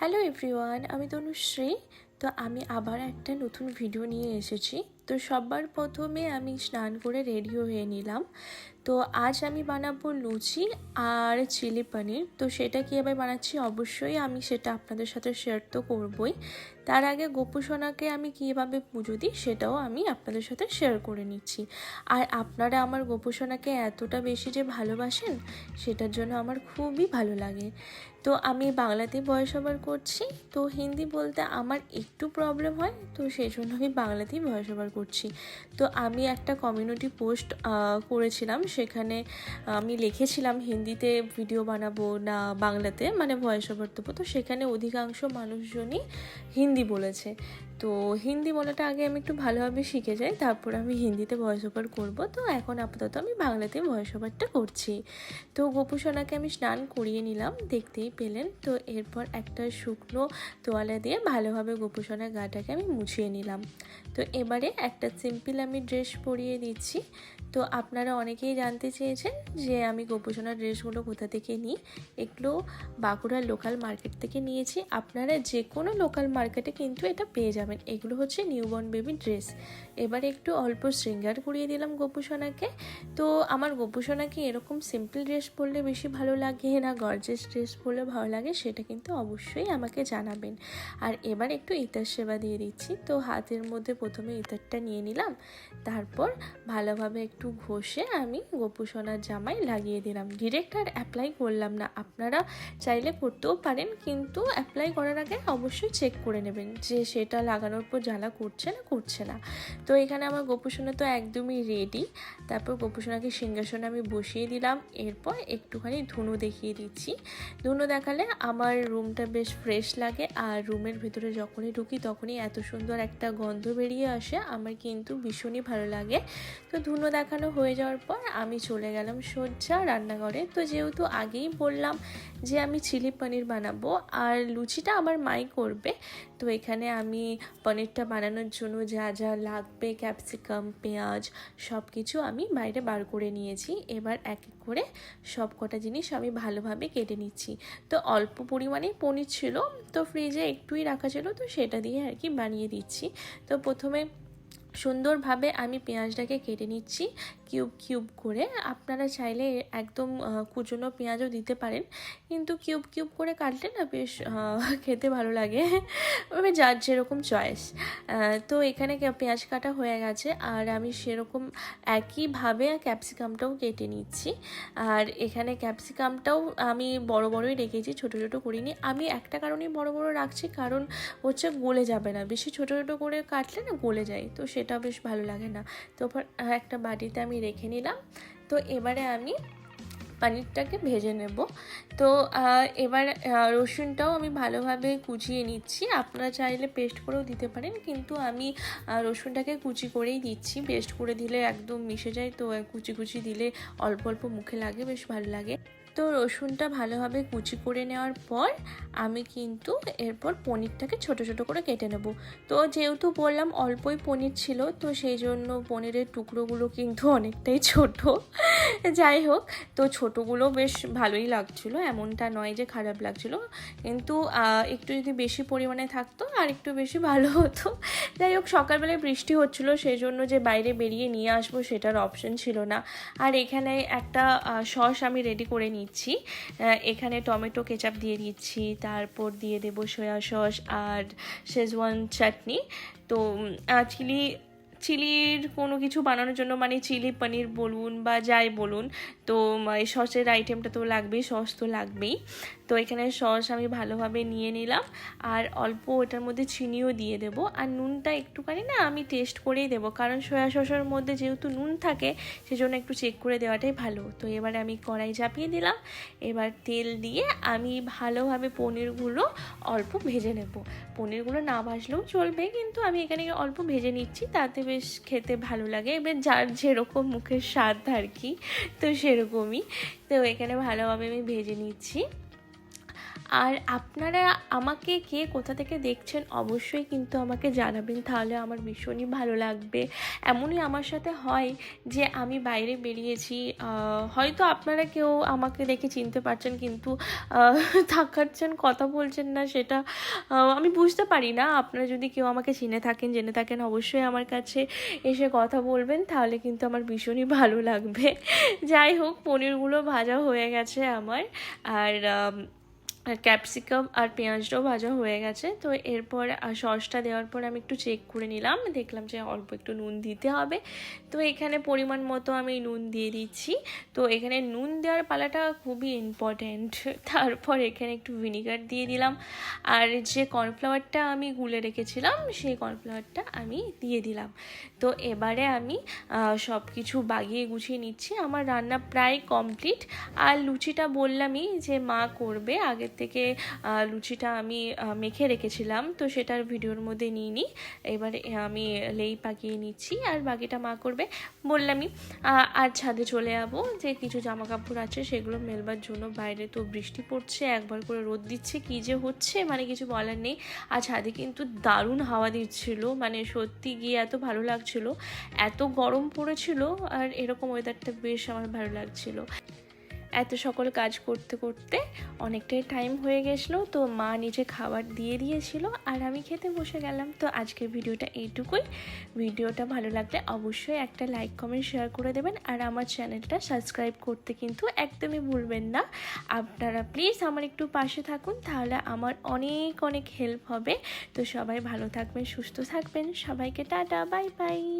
Hello everyone আমি তনুশ্রী। তো আমি আবার একটা নতুন ভিডিও নিয়ে এসেছি। তো সবার প্রথমে আমি স্নান করে রেডি হয়ে নিলাম। তো আজ আমি বানাবো লুচি আর চিলি পনির। তো সেটা কীভাবে বানাচ্ছি? অবশ্যই আমি সেটা আপনাদের সাথে শেয়ার তো করবই। তার আগে গোপুসোনাকে আমি কীভাবে পুজো দিই সেটাও আমি আপনাদের সাথে শেয়ার করে নিচ্ছি। আর আপনারা আমার গোপুসোনাকে এতটা বেশি যে ভালোবাসেন, সেটার জন্য আমার খুবই ভালো লাগে। তো আমি বাংলাতে ভয়েস ওভার করছি। তো হিন্দি বলতে আমার একটু প্রবলেম হয়, তো সেই জন্য আমি বাংলাতেই ভয়েস ওভার করছি। তো আমি একটা কমিউনিটি পোস্ট করেছিলাম সেখানে আমি লিখেছিলাম, হিন্দিতে ভিডিও বানাবো না বাংলাতে মানে ভয়েস ওভার দেবো। তো সেখানে অধিকাংশ মানুষজনই হিন্দি বলেছে। তো হিন্দি বলাটা আগে আমি একটু ভালোভাবে শিখে যাই, তারপর আমি হিন্দিতে ভয়েস ওভার করব। তো এখন আপাতত আমি বাংলাতে ভয়েস ওভারটা করছি। তো গোপুসোনাকে আমি স্নান করিয়ে নিলাম, দেখতেই পেলেন। তো এরপর একটা শুকনো তোয়ালে দিয়ে ভালোভাবে গোপুসোনার গাটাকে আমি মুছিয়ে নিলাম। তো এবারে একটা সিম্পল আমি ড্রেস পরিয়ে দিচ্ছি তো আপনারা অনেকেই জানতে চেয়েছেন যে আমি গোপুসোনার ড্রেসগুলো কোথা থেকে নিই। এগুলো বাঁকুড়ার লোকাল মার্কেট থেকে নিয়েছি। আপনারা যে কোনো লোকাল মার্কেটে কিন্তু এটা পেয়ে যাবেন। এগুলো হচ্ছে নিউবর্ন বেবি ড্রেস। এবার একটু অল্প শৃঙ্গার করিয়ে দিলাম গোপুসোনাকে। তো আমার গোপুসোনাকে এরকম সিম্পল ড্রেস পরলে বেশি ভালো লাগে না গর্জেস ড্রেস পরলে ভালো লাগে, সেটা কিন্তু অবশ্যই আমাকে জানাবেন। আর এবার একটু ইতার সেবা দিয়ে দিচ্ছি। তো হাতের মধ্যে প্রথমে ইতারটা নিয়ে নিলাম। তারপর ভালোভাবে একটু ঘষে আমি গোপুসোনার জামায় লাগিয়ে দিলাম। ডিরেক্ট আর অ্যাপ্লাই করলাম না। আপনারা চাইলে করতেও পারেন, কিন্তু অ্যাপ্লাই করার আগে অবশ্যই চেক করে নেবেন যে সেটা লাগানোর পর জ্বালা করছে না করছে না। তো এখানে আমার গোপুসোনা তো একদমই রেডি তারপর গোপুসোনাকে সিংহাসনে আমি বসিয়ে দিলাম। এরপর একটুখানি ধুনো দেখিয়ে দিচ্ছি। ধুনো দেখালে আমার রুমটা বেশ ফ্রেশ লাগে। আর রুমের ভেতরে যখনই ঢুকি তখনই এত সুন্দর একটা গন্ধ বেরিয়ে আসে, আমার কিন্তু ভীষণই ভালো লাগে। তো ধুনো দেখানো হয়ে যাওয়ার পর আমি চলে গেলাম সজ্জা রান্নাঘরে। তো যেহেতু আগেই বললাম যে আমি চিলি পনির বানাবো, আর লুচিটা আমার মাই করবে, তো এখানে আমি পনিরটা বানানোর জন্য যা যা লাগবে, ক্যাপসিকাম, পেঁয়াজ সব কিছু আমি বাইরে বার করে নিয়েছি। এবার এক এক করে সব কটা জিনিস আমি ভালোভাবে কেটে নিচ্ছি। তো অল্প পরিমাণে পনির ছিল, তো ফ্রিজে একটুই রাখা ছিল, তো সেটা দিয়ে আর কি বানিয়ে দিচ্ছি। তো প্রথমে সুন্দরভাবে আমি পেঁয়াজটাকে কেটে নিচ্ছি কিউব কিউব করে আপনারা চাইলে একদম কুচনো পেঁয়াজও দিতে পারেন। কিন্তু কিউব কিউব করে কাটলে না বেশ খেতে ভালো লাগে। ওভাবে যার যেরকম চয়েস তো এখানে পেঁয়াজ কাটা হয়ে গেছে। আর আমি সেরকম একইভাবে ক্যাপসিকামটাও কেটে নিচ্ছি। আর এখানে ক্যাপসিকামটাও আমি বড় বড়ই রেখেছি, ছোট ছোট করিনি। আমি একটা কারণেই বড় বড় রাখছি, কারণ হচ্ছে গলে যাবে না। বেশি ছোট ছোট করে কাটলে না গলে যায়। তো সেটা বেশ ভালো লাগে না। তো একটা বাটিতে আমি রেখে নিলাম। তো এবারে আমি পানিরটাকে ভেজে নেব। তো এবার রসুনটাও আমি ভালোভাবে কুচিয়ে নিচ্ছি। আপনারা চাইলে পেস্ট করেও দিতে পারেন, কিন্তু আমি রসুনটাকে কুচি করেই দিচ্ছি। পেস্ট করে দিলে একদম মিশে যায়, তো কুচি কুচি দিলে অল্প অল্প মুখে লাগে, বেশ ভালো লাগে। তো রসুনটা ভালোভাবে কুচি করে নেওয়ার পর আমি কিন্তু এরপর পনিরটাকে ছোট ছোট করে কেটে নেব। তো যেহেতু বললাম অল্পই পনির ছিল, তো সেই জন্য পনিরের টুকরোগুলো কিন্তু অনেকটাই ছোট। যাই হোক, তো ছোটোগুলো বেশ ভালোই লাগছিল। এমনটা নয় যে খারাপ লাগছিল। কিন্তু একটু যদি বেশি পরিমাণে থাকতো আর একটু বেশি ভালো হতো। যাই হোক, সকালবেলায় বৃষ্টি হচ্ছিল, সেই জন্য যে বাইরে বেরিয়ে নিয়ে আসব সেটার অপশন ছিল না। আর এখানে একটা সস আমি রেডি করে নিচ্ছি। এখানে টমেটো, কেচাপ দিয়ে দিচ্ছি, তারপর দিয়ে দেব সয়া সস আর শেজওয়ান চাটনি। তো চিলি, চিলির কোনো কিছু বানানোর জন্য মানে চিলি, পনির বলুন বা যাই বলুন, তো সসের আইটেমটা তো লাগবেই, সস তো লাগবেই। তো এখানে সস আমি ভালোভাবে নিয়ে নিলাম, আর অল্প ওটার মধ্যে চিনিও দিয়ে দেব। আর নুনটা একটুখানি না আমি টেস্ট করেই দেবো, কারণ সয়া সসের মধ্যে যেহেতু নুন থাকে, সেজন্য একটু চেক করে দেওয়াটাই ভালো। তো এবার আমি কড়াই চাপিয়ে দিলাম, এবার তেল দিয়ে আমি ভালোভাবে পনিরগুলো অল্প ভেজে নেব। পনিরগুলো না ভাজলেও চলবে, কিন্তু আমি এখানে অল্প ভেজে নিচ্ছি, তাতে বেশ খেতে ভালো লাগে। এবার যার যেরকম মুখের স্বাদ আর কি, তো সেরকমই। তো এখানে ভালোভাবে আমি ভেজে নিচ্ছি। আর আপনারা আমাকে কে কোথা থেকে দেখছেন অবশ্যই কিন্তু আমাকে জানাবেন, তাহলে আমার ভীষণই ভালো লাগবে। এমনই আমার সাথে হয় যে আমি বাইরে বেরিয়েছি হয়তো আপনারা কেউ আমাকে দেখে চিনতে পারছেন কিন্তু থাকাচ্ছেন কথা বলছেন না সেটা আমি বুঝতে পারি না। আপনারা যদি কেউ আমাকে চিনে থাকেন, জেনে থাকেন, অবশ্যই আমার কাছে এসে কথা বলবেন, তাহলে কিন্তু আমার ভীষণই ভালো লাগবে। যাই হোক, পনিরগুলো ভাজা হয়ে গেছে আমার। আর আর ক্যাপসিকাম আর পেঁয়াজটাও ভাজা হয়ে গেছে। তো এরপর সসটা দেওয়ার পর আমি একটু চেক করে নিলাম। দেখলাম যে অল্প একটু নুন দিতে হবে। তো এখানে পরিমাণ মতো আমি নুন দিয়ে দিচ্ছি। তো এখানে নুন দেওয়ার পালাটা খুবই ইম্পর্ট্যান্ট তারপর এখানে একটু ভিনিগার দিয়ে দিলাম। আর যে কর্নফ্লাওয়ারটা আমি গুলে রেখেছিলাম, সেই কর্নফ্লাওয়ারটা আমি দিয়ে দিলাম। তো এবারে আমি সব কিছু বাগিয়ে গুছিয়ে নিচ্ছি। আমার রান্না প্রায় কমপ্লিট আর লুচিটা বললামই যে মা করবে আগের থেকে লুচিটা আমি মেখে রেখেছিলাম, তো সেটার ভিডিওর মধ্যে নিয়ে নিই এবারে আমি লেই পাকিয়ে নিচ্ছি, আর বাকিটা মা করবে। বললামই আর ছাদে চলে যাব, যে কিছু জামা কাপড় আছে সেগুলো মেলবার জন্য বাইরে তো বৃষ্টি পড়ছে, একবার করে রোদ দিচ্ছে, কী যে হচ্ছে মানে কিছু বলার নেই। আর ছাদে কিন্তু দারুণ হাওয়া দিচ্ছিল মানে সত্যি গিয়ে এত ভালো লাগছিল। এত গরম পড়েছিল, আর এরকম ওয়েদারটা বেশ আমার ভালো লাগছিল। এত সকল কাজ করতে করতে অনেকটাই টাইম হয়ে গেছিল, তো মা নিজে খাবার দিয়ে দিয়েছিল আর আমি খেতে বসে গেলাম। তো আজকের ভিডিওটা এইটুকুই। ভিডিওটা ভালো লাগলে অবশ্যই একটা লাইক কমেন্ট শেয়ার করে দেবেন আর আমার চ্যানেলটা সাবস্ক্রাইব করতে কিন্তু একদমই ভুলবেন না। আপনারা প্লিজ আমার একটু পাশে থাকুন, তাহলে আমার অনেক অনেক হেল্প হবে। তো সবাই ভালো থাকবেন, সুস্থ থাকবেন। সবাইকে টাটা বাই বাই